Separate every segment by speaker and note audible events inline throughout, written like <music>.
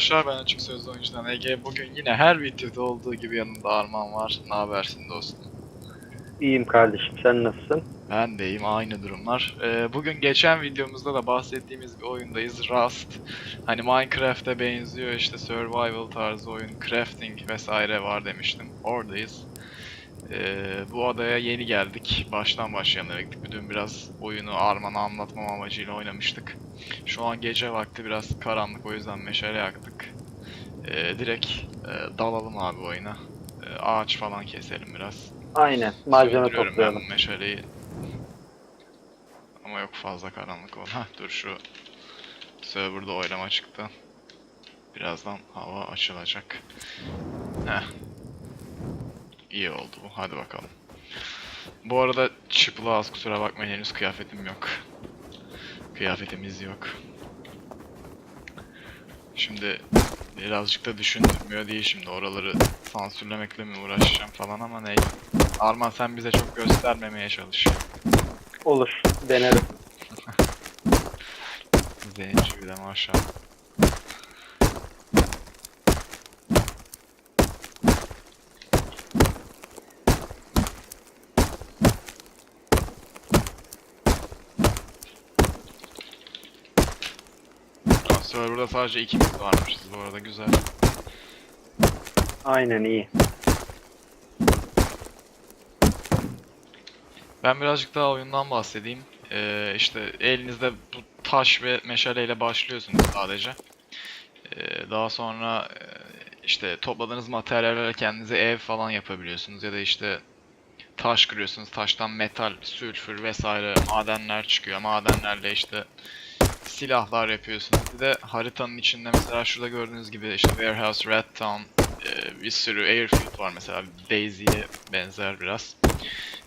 Speaker 1: arkadaşlar ben Açık Sözlü Oyuncudan Ege. Bugün yine her videoda olduğu gibi yanımda Arman var. Ne habersin dostum?
Speaker 2: İyiyim kardeşim sen nasılsın?
Speaker 1: Ben deyim aynı durumlar. Ee, bugün geçen videomuzda da bahsettiğimiz bir oyundayız. Rust. Hani Minecraft'e benziyor işte survival tarzı oyun, crafting vesaire var demiştim. Oradayız. Ee, bu adaya yeni geldik. Baştan başlayalım dedik. Dün biraz oyunu Arman'a anlatmam amacıyla oynamıştık. Şu an gece vakti biraz karanlık o yüzden meşale yaktık. Ee, direkt e, dalalım abi oyuna. Ee, ağaç falan keselim biraz.
Speaker 2: Aynen malzeme
Speaker 1: Söndürüyorum
Speaker 2: toplayalım.
Speaker 1: ben bu meşaleyi. Ama yok fazla karanlık ol. <laughs> Hah dur şu serverda oylama çıktı. Birazdan hava açılacak. Heh. İyi oldu bu. Hadi bakalım. Bu arada çıplağız kusura bakmayın henüz kıyafetim yok. Kıyafetimiz yok. Şimdi birazcık da düşündürmüyor değil şimdi oraları sansürlemekle mi uğraşacağım falan ama neyse. Arman sen bize çok göstermemeye çalış.
Speaker 2: Olur denerim. <laughs>
Speaker 1: Zenci bir de maşallah. Aa, Serverda sadece ikimiz varmışız bu arada güzel.
Speaker 2: Aynen iyi.
Speaker 1: Ben birazcık daha oyundan bahsedeyim. Ee, işte elinizde bu taş ve meşaleyle başlıyorsunuz sadece. Ee, daha sonra e, işte topladığınız materyallerle kendinize ev falan yapabiliyorsunuz ya da işte taş kırıyorsunuz. Taştan metal, sülfür vesaire madenler çıkıyor. Madenlerle işte silahlar yapıyorsunuz. Bir de haritanın içinde mesela şurada gördüğünüz gibi işte Warehouse, Red Town, e, bir sürü airfield var mesela Daisy'ye benzer biraz.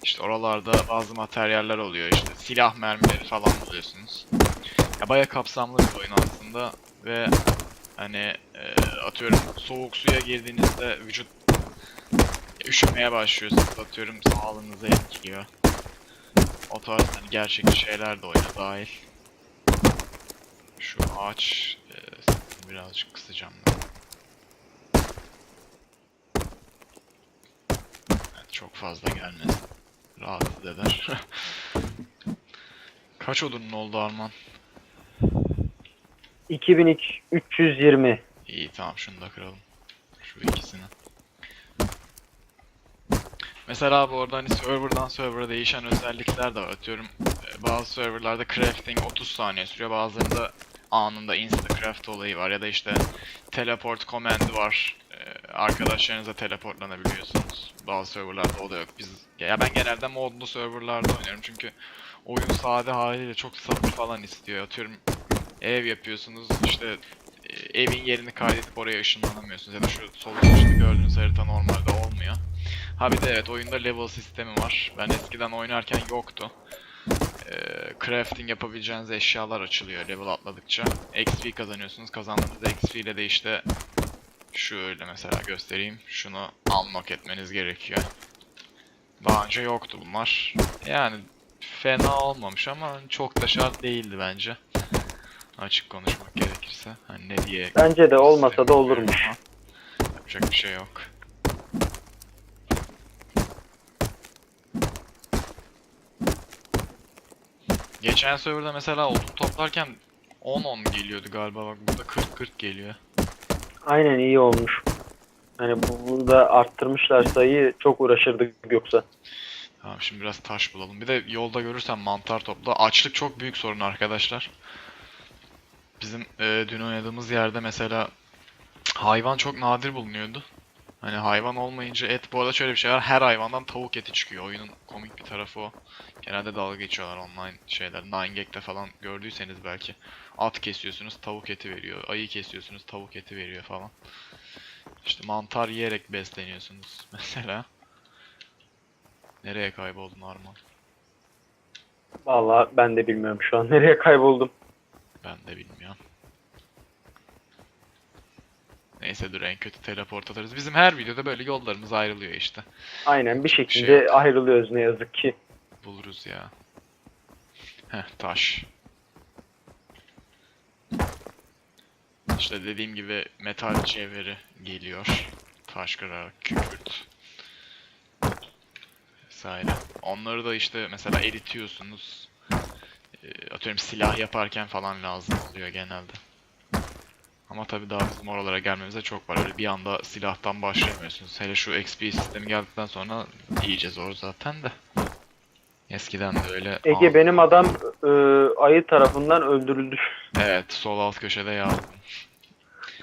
Speaker 1: İşte oralarda bazı materyaller oluyor işte silah mermileri falan buluyorsunuz. Ya baya kapsamlı bir oyun aslında ve hani e, atıyorum soğuk suya girdiğinizde vücut üşümeye başlıyorsunuz atıyorum sağlığınıza etkiliyor. O tarz hani gerçekçi şeyler de oyuna dahil. Şu ağaç e, birazcık kısacağım. ben. Evet, çok fazla gelmesin. Rahatsız eder. <laughs> Kaç odunun oldu Arman?
Speaker 2: 2320.
Speaker 1: İyi tamam şunu da kıralım. Şu ikisini. Mesela bu arada hani serverdan server'a değişen özellikler de var. Atıyorum e, bazı serverlarda crafting 30 saniye sürüyor. Bazılarında anında insta craft olayı var. Ya da işte teleport command'i var. E, Arkadaşlarınıza teleportlanabiliyorsunuz. Bazı serverlarda o da yok. Biz ya ben genelde modlu serverlarda oynuyorum çünkü oyun sade haliyle çok sabır falan istiyor. Atıyorum ev yapıyorsunuz işte e, evin yerini kaydedip oraya ışınlanamıyorsunuz ya da şu sol üstte gördüğünüz harita normalde olmuyor. Ha bir de evet oyunda level sistemi var. Ben eskiden oynarken yoktu. Ee, crafting yapabileceğiniz eşyalar açılıyor level atladıkça. XP kazanıyorsunuz. Kazandığınız XP ile de işte şöyle mesela göstereyim. Şunu unlock etmeniz gerekiyor. Daha önce yoktu bunlar. Yani fena olmamış ama çok da şart değildi bence. Açık konuşmak gerekirse. Hani ne diye
Speaker 2: Bence de olmasa da olurmuş.
Speaker 1: Yapacak bir şey yok. Geçen serverda mesela odun toplarken 10-10 geliyordu galiba bak burada 40-40 geliyor.
Speaker 2: Aynen iyi olmuş. Hani bu, bunu da arttırmışlar sayıyı çok uğraşırdık yoksa.
Speaker 1: Tamam şimdi biraz taş bulalım. Bir de yolda görürsen mantar topla. Açlık çok büyük sorun arkadaşlar. Bizim e, dün oynadığımız yerde mesela hayvan çok nadir bulunuyordu. Hani hayvan olmayınca et bu arada şöyle bir şey var. Her hayvandan tavuk eti çıkıyor. Oyunun komik bir tarafı o. Genelde dalga geçiyorlar online şeyler. 9gag'de falan gördüyseniz belki. At kesiyorsunuz tavuk eti veriyor. Ayı kesiyorsunuz tavuk eti veriyor falan. İşte mantar yiyerek besleniyorsunuz <laughs> mesela. Nereye kayboldun Arman?
Speaker 2: Vallahi ben de bilmiyorum şu an nereye kayboldum.
Speaker 1: Ben de bilmiyorum. Neyse dur en kötü teleport atarız. Bizim her videoda böyle yollarımız ayrılıyor işte.
Speaker 2: Aynen bir
Speaker 1: şey
Speaker 2: şekilde
Speaker 1: yok.
Speaker 2: ayrılıyoruz ne yazık ki.
Speaker 1: Buluruz ya. Heh taş. işte dediğim gibi metal cevheri geliyor. Taş kırarak, kükürt vesaire. Onları da işte mesela eritiyorsunuz. Ee, Atıyorum silah yaparken falan lazım oluyor genelde. Ama tabii daha bizim oralara gelmemize çok var. Öyle bir anda silahtan başlayamıyorsunuz. Hele şu XP sistemi geldikten sonra iyice zor zaten de. Eskiden de öyle.
Speaker 2: Ege
Speaker 1: Aa,
Speaker 2: benim adam e, ayı tarafından öldürüldü.
Speaker 1: Evet, sol alt köşede yazdım.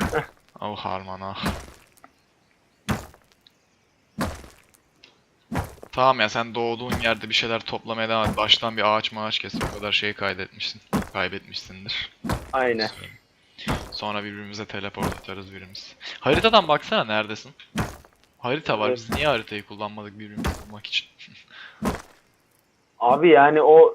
Speaker 1: <laughs> oh Harman ah. Tamam ya sen doğduğun yerde bir şeyler toplamaya devam et. Baştan bir ağaç maaç kes. O kadar şey kaydetmişsin. Kaybetmişsindir.
Speaker 2: Aynen.
Speaker 1: Sonra birbirimize teleport atarız birimiz. Haritadan baksana neredesin? Harita var. Biz niye haritayı kullanmadık birbirimizi bulmak için?
Speaker 2: Abi yani o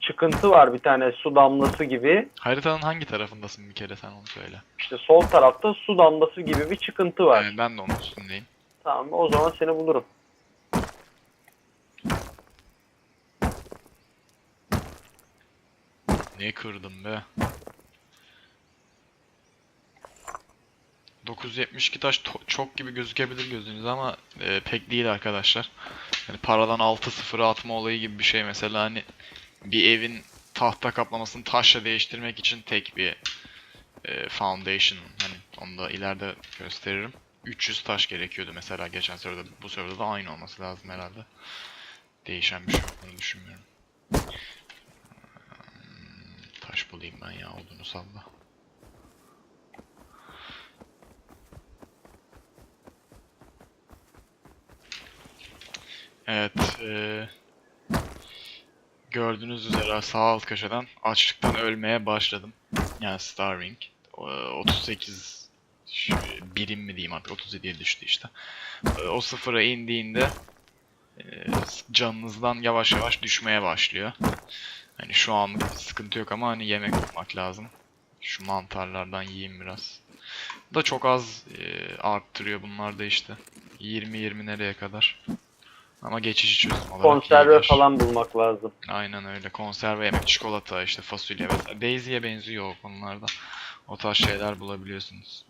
Speaker 2: çıkıntı var bir tane su damlası gibi.
Speaker 1: Haritanın hangi tarafındasın bir kere sen onu söyle.
Speaker 2: İşte sol tarafta su damlası gibi bir çıkıntı var.
Speaker 1: Yani ben de onun üstündeyim.
Speaker 2: Tamam o zaman seni bulurum.
Speaker 1: Niye kırdım be? 972 taş çok gibi gözükebilir gözünüze ama e, pek değil arkadaşlar. Yani paradan 6 sıfıra atma olayı gibi bir şey mesela hani bir evin tahta kaplamasını taşla değiştirmek için tek bir e, foundation hani onu da ileride gösteririm. 300 taş gerekiyordu mesela geçen sırada bu sırada da aynı olması lazım herhalde. Değişen bir şey olduğunu düşünmüyorum. Taş bulayım ben ya odunu salla. Evet. eee, gördüğünüz üzere sağ alt köşeden açlıktan ölmeye başladım. Yani starving. O- 38 şu- birim mi diyeyim artık 37'ye düştü işte. Eee, O sıfıra indiğinde eee, canınızdan yavaş yavaş düşmeye başlıyor. Hani şu bir sıkıntı yok ama hani yemek bulmak lazım. Şu mantarlardan yiyeyim biraz. Bu da çok az e, arttırıyor bunlar da işte. 20-20 nereye kadar. Ama geçici çözüm olarak
Speaker 2: Konserve
Speaker 1: iyiler.
Speaker 2: falan bulmak lazım.
Speaker 1: Aynen öyle. Konserve yemek, çikolata, işte fasulye vesaire. Daisy'ye benziyor o konularda. O tarz şeyler bulabiliyorsunuz.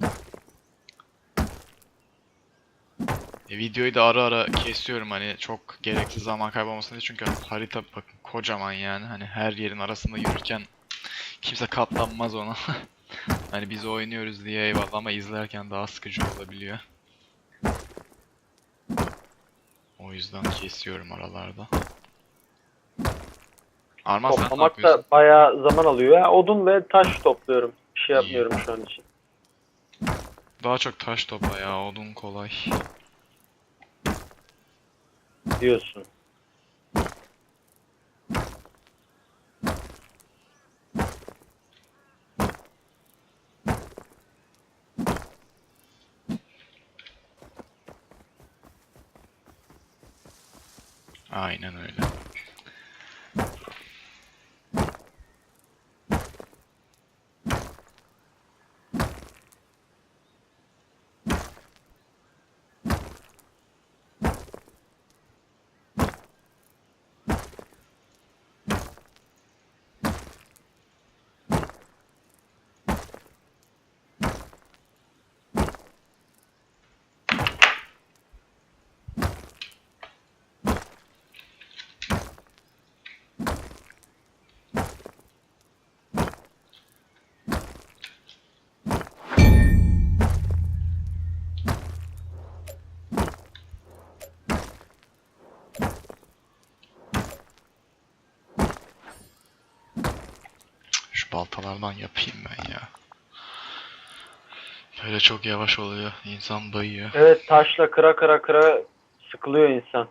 Speaker 1: E, videoyu da ara ara kesiyorum hani çok gereksiz zaman kaybolmasın diye çünkü harita bakın kocaman yani hani her yerin arasında yürürken kimse katlanmaz ona. <laughs> hani biz oynuyoruz diye eyvallah ama izlerken daha sıkıcı olabiliyor. O yüzden kesiyorum aralarda. Arman sen ne
Speaker 2: Toplamak
Speaker 1: yapıyorsun?
Speaker 2: da bayağı zaman alıyor. Odun ve taş topluyorum. Bir şey yapmıyorum şu an için.
Speaker 1: Daha çok taş topla ya odun kolay.
Speaker 2: Diyorsun.
Speaker 1: Aynen öyle. Şu baltalardan yapayım ben ya. Böyle çok yavaş oluyor. İnsan bayıyor.
Speaker 2: Evet taşla kıra kıra kıra sıkılıyor insan.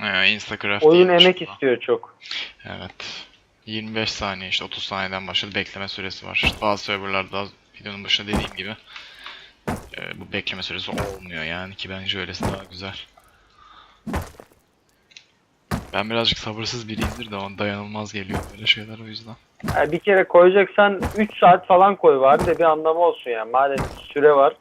Speaker 1: Ee, Instacraft
Speaker 2: Oyun emek
Speaker 1: bu.
Speaker 2: istiyor çok.
Speaker 1: Evet. 25 saniye işte 30 saniyeden başladı bekleme süresi var. Bazı serverlarda videonun başında dediğim gibi e, bu bekleme süresi olmuyor yani ki bence öylesi daha güzel. Ben birazcık sabırsız biriyimdir de ona dayanılmaz geliyor böyle şeyler o yüzden.
Speaker 2: Yani bir kere koyacaksan 3 saat falan koy var de bir anlamı olsun yani. Madem süre var.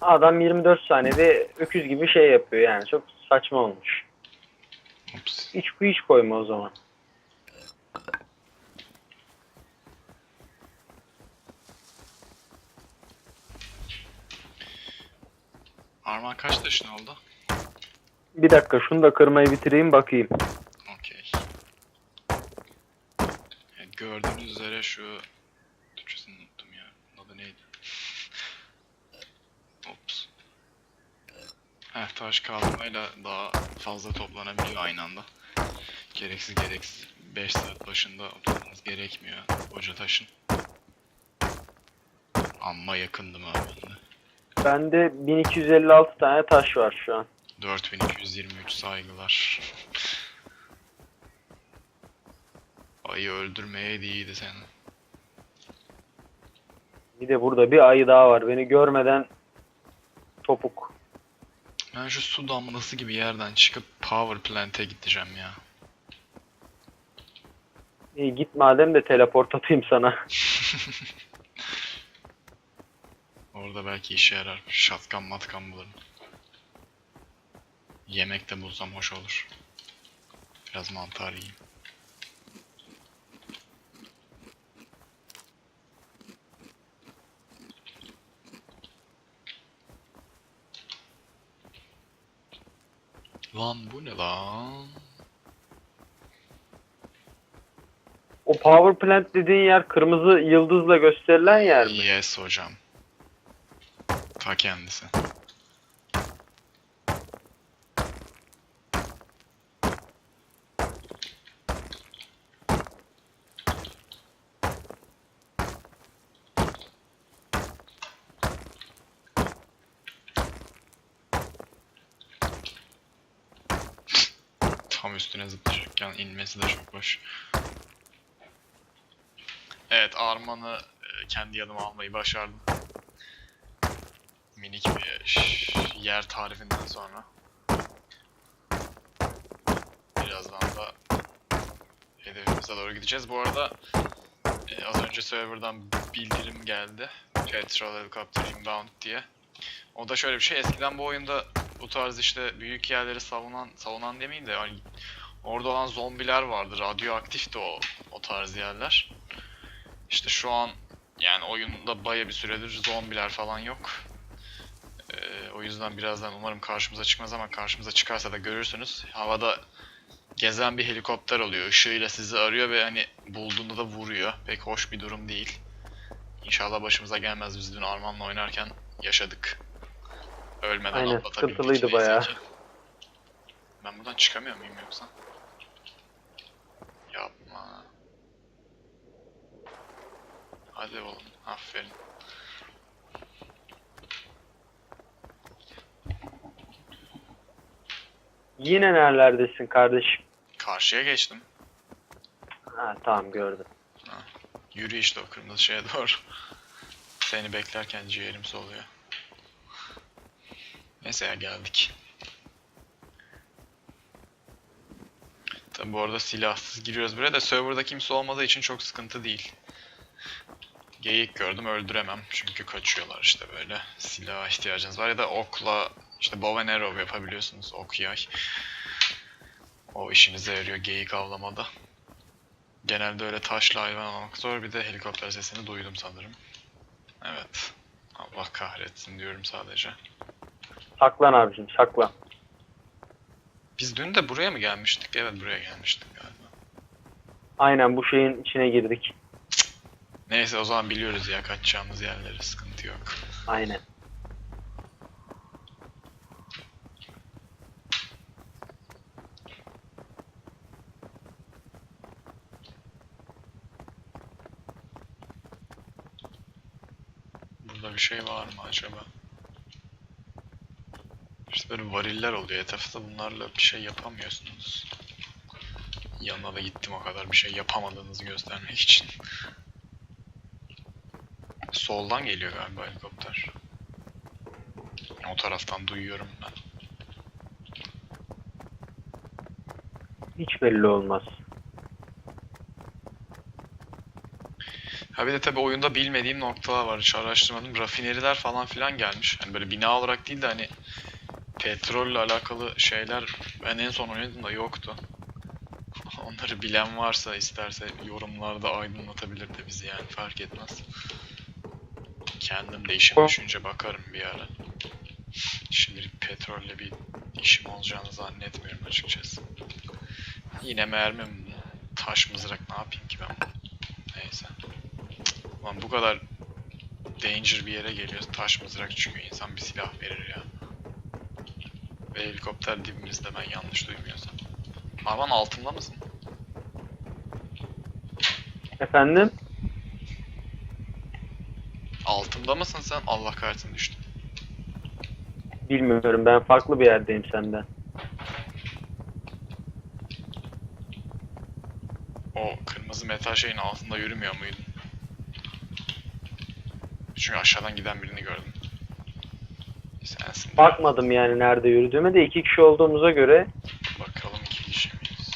Speaker 2: Adam 24 saniyede öküz gibi şey yapıyor yani. Çok saçma olmuş.
Speaker 1: Ops.
Speaker 2: Hiç hiç koyma o zaman.
Speaker 1: Arman kaç taşın oldu?
Speaker 2: Bir dakika şunu da kırmayı bitireyim bakayım.
Speaker 1: Okey. Evet, gördüğünüz üzere şu... Türkçesini unuttum ya. Adı neydi? Ops. Heh, taş kazmayla daha fazla toplanabiliyor aynı anda. Gereksiz gereksiz 5 saat başında oturmanız gerekmiyor koca taşın. Amma yakındım abi. Ben de.
Speaker 2: Bende 1256 tane taş var şu an.
Speaker 1: 4223 saygılar. Ayı öldürmeye değildi senin.
Speaker 2: Bir de burada bir ayı daha var. Beni görmeden topuk.
Speaker 1: Ben şu su damlası gibi yerden çıkıp power plant'e gideceğim ya.
Speaker 2: İyi git madem de teleport atayım sana. <laughs>
Speaker 1: Orada belki işe yarar. Şatkan matkan bulurum. Yemek de bulsam hoş olur. Biraz mantar yiyeyim. Lan bu ne lan?
Speaker 2: O power plant dediğin yer kırmızı yıldızla gösterilen yer mi?
Speaker 1: Yes hocam. Ta kendisi. <laughs> Tam üstüne zıplayacakken inmesi de çok hoş. Evet Arman'ı e, kendi yanıma almayı başardım. Minik bir yer tarifinden sonra. Birazdan da hedefimize doğru gideceğiz. Bu arada e, az önce serverdan bildirim geldi. Petrol Helicopter Inbound diye. O da şöyle bir şey. Eskiden bu oyunda bu tarz işte büyük yerleri savunan, savunan demeyeyim de yani orada olan zombiler vardı. Radyoaktifti o, o tarz yerler. İşte şu an yani oyunda baya bir süredir zombiler falan yok. Ee, o yüzden birazdan umarım karşımıza çıkmaz ama karşımıza çıkarsa da görürsünüz. Havada gezen bir helikopter oluyor. Işığıyla sizi arıyor ve hani bulduğunda da vuruyor. Pek hoş bir durum değil. İnşallah başımıza gelmez. Biz dün Arman'la oynarken yaşadık. Ölmeden
Speaker 2: Aynen,
Speaker 1: atlatabildik
Speaker 2: sıkıntılıydı bayağı.
Speaker 1: ki. Ben buradan çıkamıyor muyum yoksa? Yapma. Hadi oğlum, aferin.
Speaker 2: Yine nerelerdesin kardeşim?
Speaker 1: Karşıya geçtim.
Speaker 2: Ha tamam gördüm.
Speaker 1: Yürü işte o kırmızı şeye doğru. Seni beklerken ciğerim soluyor. Neyse ya geldik. Tabi bu arada silahsız giriyoruz buraya da serverda kimse olmadığı için çok sıkıntı değil. Geyik gördüm öldüremem çünkü kaçıyorlar işte böyle. Silaha ihtiyacınız var ya da okla işte bow and arrow yapabiliyorsunuz ok yay. O işinize yarıyor geyik avlamada. Genelde öyle taşla hayvan almak zor. Bir de helikopter sesini duydum sanırım. Evet. Allah kahretsin diyorum sadece.
Speaker 2: Saklan abicim saklan.
Speaker 1: Biz dün de buraya mı gelmiştik? Evet buraya gelmiştik galiba.
Speaker 2: Aynen bu şeyin içine girdik.
Speaker 1: Neyse o zaman biliyoruz ya kaçacağımız yerleri. Sıkıntı yok.
Speaker 2: Aynen.
Speaker 1: Burada bir şey var mı acaba? İşte böyle variller oluyor etrafta bunlarla bir şey yapamıyorsunuz. Yanına da gittim o kadar bir şey yapamadığınızı göstermek için. Soldan geliyor galiba helikopter. O taraftan duyuyorum ben.
Speaker 2: Hiç belli olmaz.
Speaker 1: Ha bir de tabii oyunda bilmediğim noktalar var. Hiç araştırmadım. Rafineriler falan filan gelmiş. Hani böyle bina olarak değil de hani petrolle alakalı şeyler ben en son oynadığımda yoktu. <laughs> Onları bilen varsa isterse yorumlarda aydınlatabilir de bizi yani fark etmez. Kendim de işim düşünce bakarım bir ara. Şimdilik petrolle bir işim olacağını zannetmiyorum açıkçası. Yine mermi mi? Taş mızrak ne yapayım ki ben? Neyse. Lan bu kadar danger bir yere geliyoruz. Taş mızrak çünkü insan bir silah verir ya. Ve helikopter dibimizde ben yanlış duymuyorsam. Arman altında mısın?
Speaker 2: Efendim?
Speaker 1: Altımda mısın sen? Allah kahretsin düştüm.
Speaker 2: Bilmiyorum ben farklı bir yerdeyim senden.
Speaker 1: O kırmızı metal şeyin altında yürümüyor muydun? Çünkü aşağıdan giden birini gördüm. Sensin.
Speaker 2: Bakmadım yani nerede yürüdüğüme de iki kişi olduğumuza göre
Speaker 1: Bakalım iki kişi miyiz?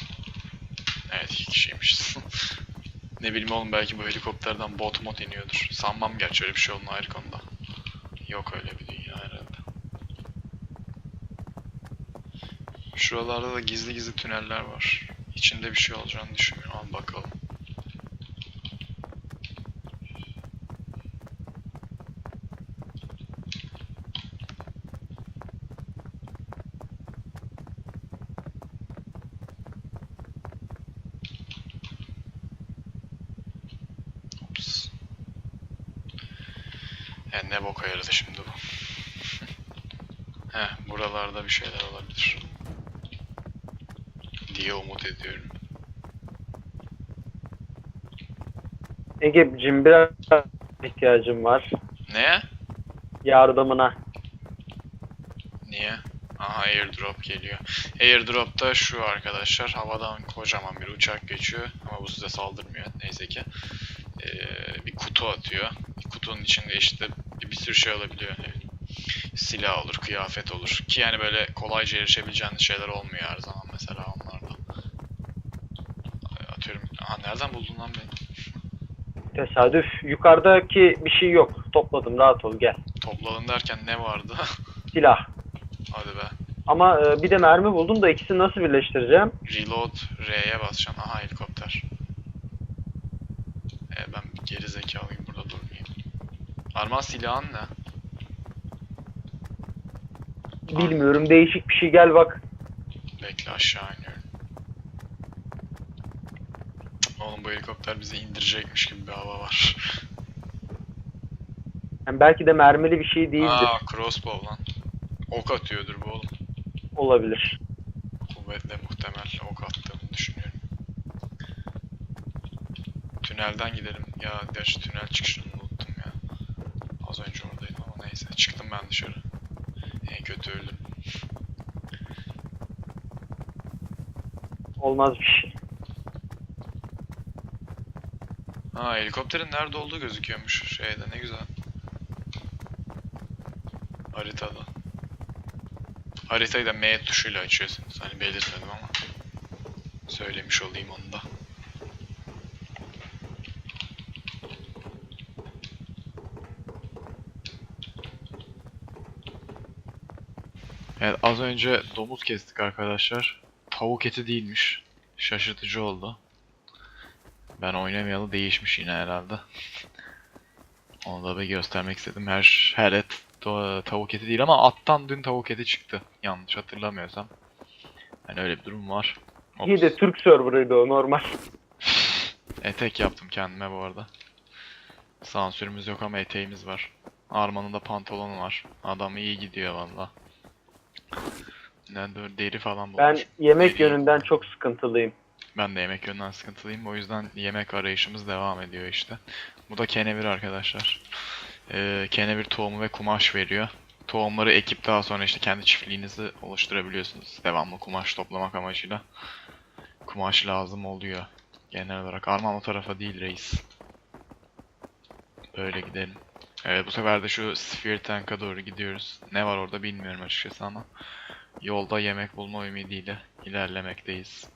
Speaker 1: Evet iki kişiymişiz. <laughs> ne bileyim oğlum belki bu helikopterden bot mod iniyordur. Sanmam gerçi öyle bir şey olduğunu ayrı konuda. Yok öyle bir dünya herhalde. Şuralarda da gizli gizli tüneller var. İçinde bir şey olacağını düşünmüyorum ama bakalım. Ops. Yani ne boka yaradı şimdi bu. Heh, buralarda bir şeyler olabilir. Diye umut ediyorum.
Speaker 2: Ege'cim biraz ihtiyacım var.
Speaker 1: Ne?
Speaker 2: Yardımına.
Speaker 1: Niye? Aha airdrop geliyor. Airdrop'ta şu arkadaşlar havadan kocaman bir uçak geçiyor ama bu size saldırmıyor neyse ki. Ee, bir kutu atıyor. Kutunun içinde işte bir sürü şey olabiliyor. Silah olur, kıyafet olur. Ki yani böyle kolayca erişebileceğiniz şeyler olmuyor her zaman mesela onlarda. Atıyorum. Aha nereden buldun lan beni?
Speaker 2: Tesadüf. Yukarıdaki bir şey yok. Topladım rahat ol gel.
Speaker 1: Topladın derken ne vardı? <laughs>
Speaker 2: Silah.
Speaker 1: Hadi be.
Speaker 2: Ama e, bir de mermi buldum da ikisini nasıl birleştireceğim?
Speaker 1: Reload R'ye basacaksın. Aha helikopter. Ee, ben geri zekalıyım burada durmayayım. Arman silahın ne?
Speaker 2: Bilmiyorum değişik bir şey gel bak.
Speaker 1: Bekle aşağı iniyorum. Oğlum bu helikopter bizi indirecekmiş gibi bir hava var. <laughs>
Speaker 2: Yani belki de mermili bir şey değildir.
Speaker 1: Aa crossbow lan. Ok atıyordur bu oğlum.
Speaker 2: Olabilir.
Speaker 1: Kuvvetle muhtemel ok attığımı düşünüyorum. Tünelden gidelim. Ya gerçi tünel çıkışını unuttum ya. Az önce oradaydım ama neyse. Çıktım ben dışarı. En kötü öldüm.
Speaker 2: Olmaz bir şey.
Speaker 1: Ha helikopterin nerede olduğu gözüküyormuş şeyde ne güzel. Haritada. Haritayı da M tuşuyla açıyorsunuz. Hani belirtmedim ama. Söylemiş olayım onu da. Evet az önce domuz kestik arkadaşlar. Tavuk eti değilmiş. Şaşırtıcı oldu. Ben oynamayalı değişmiş yine herhalde. <laughs> Onu da bir göstermek istedim. Her her et tavuk eti değil ama attan dün tavuk eti çıktı. Yanlış hatırlamıyorsam. Yani öyle bir durum var. Ops.
Speaker 2: İyi de Türk serverıydı o normal. <laughs>
Speaker 1: Etek yaptım kendime bu arada. Sansürümüz yok ama eteğimiz var. Armanın da pantolonu var. Adam iyi gidiyor valla. Ne böyle deri falan bulmuş.
Speaker 2: Ben yemek
Speaker 1: Deri-
Speaker 2: yönünden çok sıkıntılıyım.
Speaker 1: Ben de yemek yönünden sıkıntılıyım. O yüzden yemek arayışımız devam ediyor işte. Bu da kenevir arkadaşlar. Ee, kenevir tohumu ve kumaş veriyor. Tohumları ekip daha sonra işte kendi çiftliğinizi oluşturabiliyorsunuz. Devamlı kumaş toplamak amacıyla. Kumaş lazım oluyor. Genel olarak. Arman o tarafa değil reis. Böyle gidelim. Evet bu sefer de şu Sphere Tank'a doğru gidiyoruz. Ne var orada bilmiyorum açıkçası ama. Yolda yemek bulma ümidiyle ilerlemekteyiz.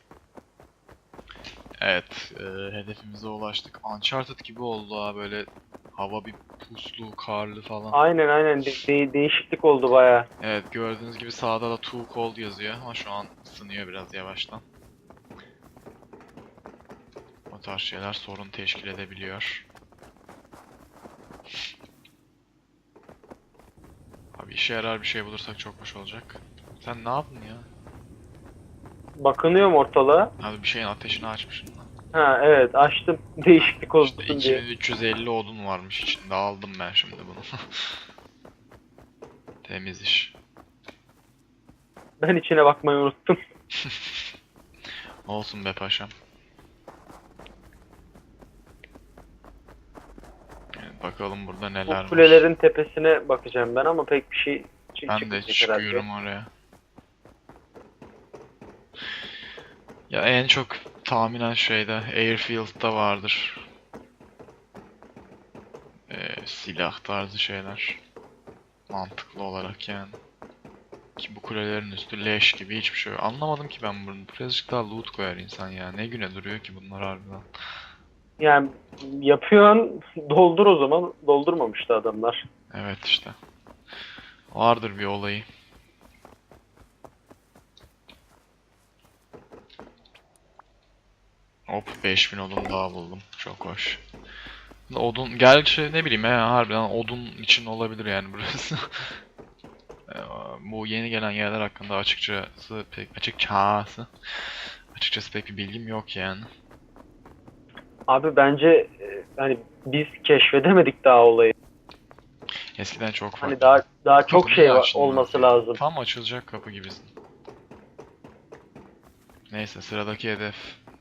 Speaker 1: Evet, e, hedefimize ulaştık. Uncharted gibi oldu ha böyle hava bir puslu, karlı falan.
Speaker 2: Aynen aynen de- de- değişiklik oldu baya.
Speaker 1: Evet, gördüğünüz gibi sağda da too cold yazıyor ama şu an ısınıyor biraz yavaştan. O tarz şeyler sorun teşkil edebiliyor. Abi işe yarar bir şey bulursak çok hoş olacak. Sen ne yaptın ya?
Speaker 2: Bakınıyorum ortalığa.
Speaker 1: Abi bir şeyin ateşini açmışsın lan.
Speaker 2: Ha evet açtım. <laughs> Değişiklik
Speaker 1: İşte
Speaker 2: olsun diye.
Speaker 1: 2350 odun varmış içinde. Aldım ben şimdi bunu. <laughs> Temiz iş.
Speaker 2: Ben içine bakmayı unuttum. <laughs>
Speaker 1: Olsun be paşam. Bakalım burada neler
Speaker 2: Bu
Speaker 1: var.
Speaker 2: kulelerin tepesine bakacağım ben ama pek bir şey çı-
Speaker 1: Ben de
Speaker 2: çıkmayacak
Speaker 1: çıkıyorum oraya. Ya en çok tahminen şeyde Airfield'da vardır. Ee, silah tarzı şeyler. Mantıklı olarak yani. Ki bu kulelerin üstü leş gibi hiçbir şey yok. Anlamadım ki ben bunu. Birazcık daha loot koyar insan ya. Ne güne duruyor ki bunlar harbiden.
Speaker 2: Yani yapıyorsun doldur o zaman. Doldurmamıştı adamlar.
Speaker 1: Evet işte. Vardır bir olayı. Hop 5000 odun daha buldum. Çok hoş. Odun gerçi ne bileyim ya harbiden odun için olabilir yani burası. <laughs> Ee, Bu yeni gelen yerler hakkında açıkçası pek açıkçası açıkçası pek bir bilgim yok yani.
Speaker 2: Abi bence e, hani biz keşfedemedik daha olayı.
Speaker 1: Eskiden çok farklı.
Speaker 2: Hani daha daha çok
Speaker 1: Kapı
Speaker 2: şey var- olması lazım.
Speaker 1: Tam açılacak kapı gibisin. Neyse sıradaki hedef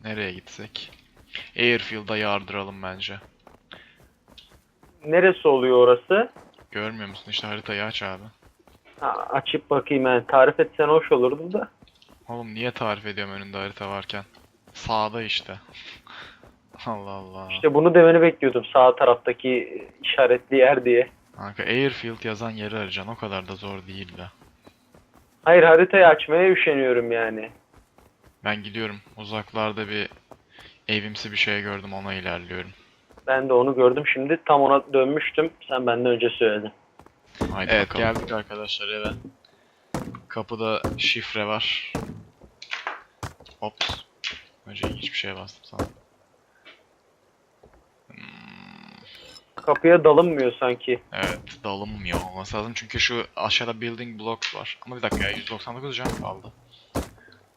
Speaker 1: nereye gitsek? Airfield'a yardıralım bence.
Speaker 2: Neresi oluyor orası?
Speaker 1: Görmüyor musun? İşte haritayı aç abi.
Speaker 2: Ha, açıp bakayım yani tarif etsen hoş olurdu da.
Speaker 1: Oğlum niye tarif ediyorum önünde harita varken? Sağda işte. Allah Allah.
Speaker 2: İşte bunu demeni bekliyordum sağ taraftaki işaretli yer diye.
Speaker 1: Kanka Airfield yazan yeri arayacaksın. O kadar da zor değil de.
Speaker 2: Hayır haritayı açmaya üşeniyorum yani.
Speaker 1: Ben gidiyorum. Uzaklarda bir evimsi bir şey gördüm. Ona ilerliyorum.
Speaker 2: Ben de onu gördüm şimdi tam ona dönmüştüm. Sen benden önce söyledin.
Speaker 1: Haydi evet geldik arkadaşlar eve. Kapıda şifre var. Ops. Önce hiçbir şeye bastım sana.
Speaker 2: Kapıya dalınmıyor sanki.
Speaker 1: evet dalınmıyor olması lazım çünkü şu aşağıda building blocks var. Ama bir dakika ya 199 can kaldı.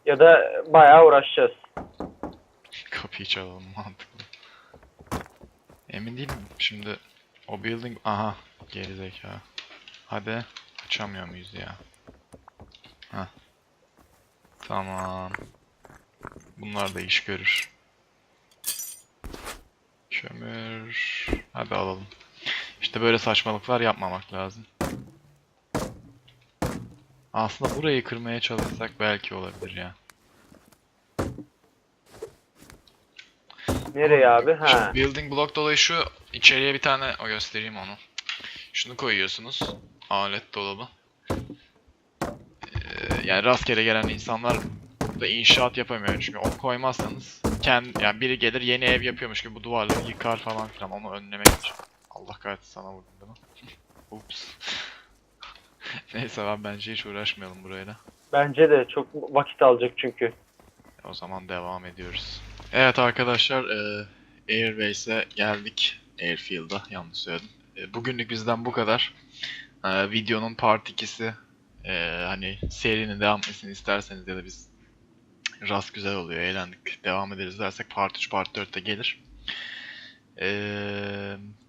Speaker 2: Ya da bayağı uğraşacağız. <laughs>
Speaker 1: Kapıyı çalalım mantıklı. Emin değilim şimdi o building aha geri zeka. Hadi açamıyor muyuz ya? Heh. Tamam. Bunlar da iş görür. Kömür. Hadi alalım. İşte böyle saçmalıklar yapmamak lazım. Aslında burayı kırmaya çalışsak belki olabilir ya.
Speaker 2: Nereye abi?
Speaker 1: Şu
Speaker 2: Ha.
Speaker 1: building block dolayı şu içeriye bir tane o göstereyim onu. Şunu koyuyorsunuz. Alet dolabı. Ee, yani rastgele gelen insanlar da inşaat yapamıyor çünkü onu koymazsanız kendi yani biri gelir yeni ev yapıyormuş gibi bu duvarları yıkar falan filan onu önlemek için. Allah kahretsin sana vurdum değil mi? <laughs> Ups. <laughs> Neyse ben bence hiç uğraşmayalım burayla.
Speaker 2: Bence de çok vakit alacak çünkü.
Speaker 1: O zaman devam ediyoruz. Evet arkadaşlar, e, Airbase'e geldik. Airfield'a, yanlış söyledim. E, bugünlük bizden bu kadar. E, videonun part 2'si, e, hani serinin devam etmesini isterseniz ya da biz rast güzel oluyor, eğlendik, devam ederiz dersek part 3, part 4 de gelir. E,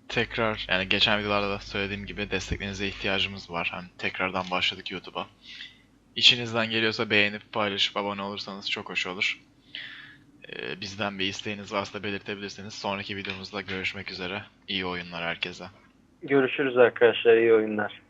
Speaker 1: tekrar, yani geçen videolarda da söylediğim gibi desteklerinize ihtiyacımız var. Hani tekrardan başladık YouTube'a. İçinizden geliyorsa beğenip paylaşıp abone olursanız çok hoş olur. Ee, bizden bir isteğiniz varsa belirtebilirsiniz. Sonraki videomuzda görüşmek üzere. İyi oyunlar herkese.
Speaker 2: Görüşürüz arkadaşlar. iyi oyunlar.